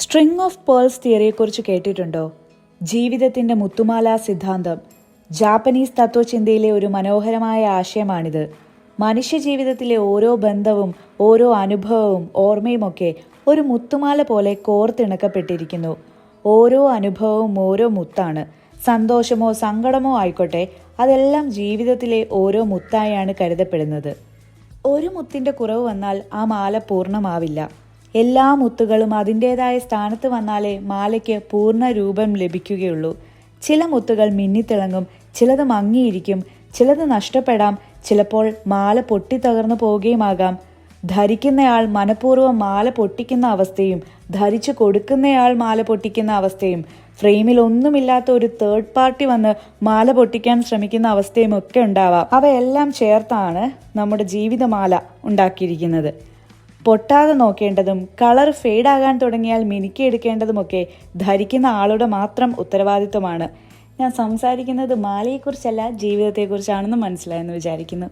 String of pearls തിയറിയെക്കുറിച്ച് കേട്ടിട്ടുണ്ടോ? ജീവിതത്തിന്റെ മുത്തുമാല സിദ്ധാന്തം. ജാപ്പനീസ് തത്വചിന്തയിലെ ഒരു മനോഹരമായ ആശയമാണിത്. മനുഷ്യ ജീവിതത്തിലെ ഓരോ ബന്ധവും ഓരോ അനുഭവവും ഓർമ്മയുമൊക്കെ ഒരു മുത്തുമാല പോലെ കോർത്തിണക്കപ്പെട്ടിരിക്കുന്നു. ഓരോ അനുഭവവും ഓരോ മുത്താണ്. സന്തോഷമോ സങ്കടമോ ആയിക്കോട്ടെ അതെല്ലാം ജീവിതത്തിലെ ഓരോ മുത്തായാണ് കരുതപ്പെടുന്നത്. ഒരു മുത്തിന്റെ കുറവ് വന്നാൽ ആ മാല പൂർണമാവില്ല. എല്ലാ മുത്തുകളും അതിന്റെതായ സ്ഥാനത്ത് വന്നാലേ മാലയ്ക്ക് പൂർണ രൂപം ലഭിക്കുകയുള്ളൂ. ചില മുത്തുകൾ മിന്നിത്തിളങ്ങും ചിലത് മങ്ങിയിരിക്കും ചിലത് നഷ്ടപ്പെടാം ചിലപ്പോൾ മാല പൊട്ടിത്തകർന്നു പോവുകയുമാകാം. ധരിക്കുന്നയാൾ മനഃപൂർവം മാല പൊട്ടിക്കുന്ന അവസ്ഥയും ധരിച്ചു കൊടുക്കുന്നയാൾ മാല പൊട്ടിക്കുന്ന അവസ്ഥയും ഫ്രെയിമിൽ ഒന്നുമില്ലാത്ത ഒരു തേർഡ് പാർട്ടി വന്ന് മാല പൊട്ടിക്കാൻ ശ്രമിക്കുന്ന അവസ്ഥയും ഒക്കെ ഉണ്ടാവാം. അവയെല്ലാം ചേർത്താണ് നമ്മുടെ ജീവിതമാല ഉണ്ടാക്കിയിരിക്കുന്നത്. പൊട്ടാതെ നോക്കേണ്ടതും കളർ ഫെയ്ഡാകാൻ തുടങ്ങിയാൽ മിനുക്കിയെടുക്കേണ്ടതുമൊക്കെ ധരിക്കുന്ന ആളുടെ മാത്രം ഉത്തരവാദിത്വമാണ്. ഞാൻ സംസാരിക്കുന്നത് മാലയെക്കുറിച്ചല്ല ജീവിതത്തെക്കുറിച്ചാണെന്ന് മനസ്സിലായെന്ന് വിചാരിക്കുന്നു.